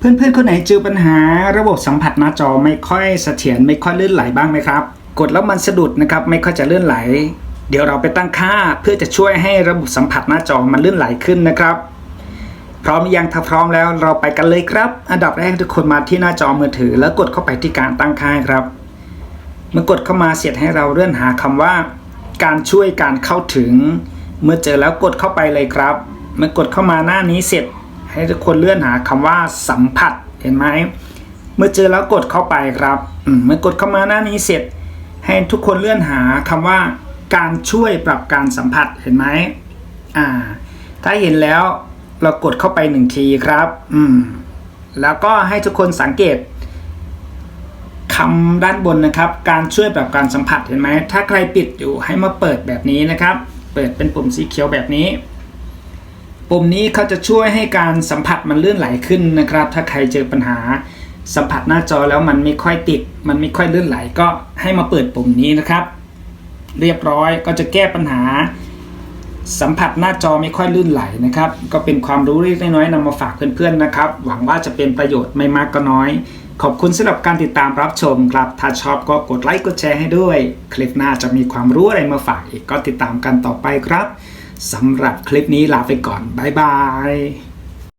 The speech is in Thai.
เพื่อนๆ คนไหนเจอปัญหาระบบสัมผัสหน้าจอไม่ค่อยเสถียรไม่ค่อยลื่นไหลบ้างไหมครับ กดแล้วมันสะดุดนะครับไม่ค่อยจะลื่นไหล เดี๋ยวเราไปตั้งค่าเพื่อจะช่วยให้ระบบสัมผัสหน้าจอมันลื่นไหลขึ้นนะครับ พร้อมยังถ้าพร้อมแล้วเราไปกันเลยครับ อันดับแรกทุกคนมาที่หน้าจอมือถือ แล้วกดเข้าไปที่การตั้งค่าครับ เมื่อกดเข้ามาเสร็จให้เราเลื่อนหาคำว่า การช่วยการเข้าถึง เมื่อเจอแล้วกดเข้าไปเลยครับ เมื่อกดเข้ามาหน้านี้เสร็จ ให้ทุกคนเลื่อนหาคำว่าสัมผัสเห็นไหมเมื่อเจอแล้วกดเข้าไปครับเมื่อกดเข้ามาหน้านี้เสร็จ ให้ทุกคนเลื่อนหาคำว่าการช่วยปรับการสัมผัสเห็นไหมอ่า ถ้าเห็นแล้วเรากดเข้าไปหนึ่งทีครับ อืม แล้วก็ให้ทุกคนสังเกตคำด้านบนนะครับ การช่วยปรับการสัมผัสเห็นไหมถ้าใครปิดอยู่ให้มาเปิดแบบนี้นะครับ เปิดเป็นปุ่มสีเขียวแบบนี้ ปุ่มนี้เขาจะช่วยให้การสัมผัสมันเลื่อนไหลขึ้นนะครับ ถ้าใครเจอปัญหาสัมผัสหน้าจอแล้วมันไม่ค่อยติด มันไม่ค่อยเลื่อนไหลก็ให้มาเปิดปุ่มนี้นะครับ เรียบร้อยก็จะแก้ปัญหา สัมผัสหน้าจอไม่ค่อยลื่นไหลนะครับ ก็เป็นความรู้เล็กน้อยนำมาฝากเพื่อนๆนะครับ หวังว่าจะเป็นประโยชน์ไม่มากก็น้อย ขอบคุณสำหรับการติดตามรับชมครับ ถ้าชอบก็กดไลค์กดแชร์ให้ด้วย คลิปหน้าจะมีความรู้อะไรมาฝากอีกก็ติดตามกันต่อไปครับ สำหรับคลิปนี้ลาไปก่อน บ๊ายบาย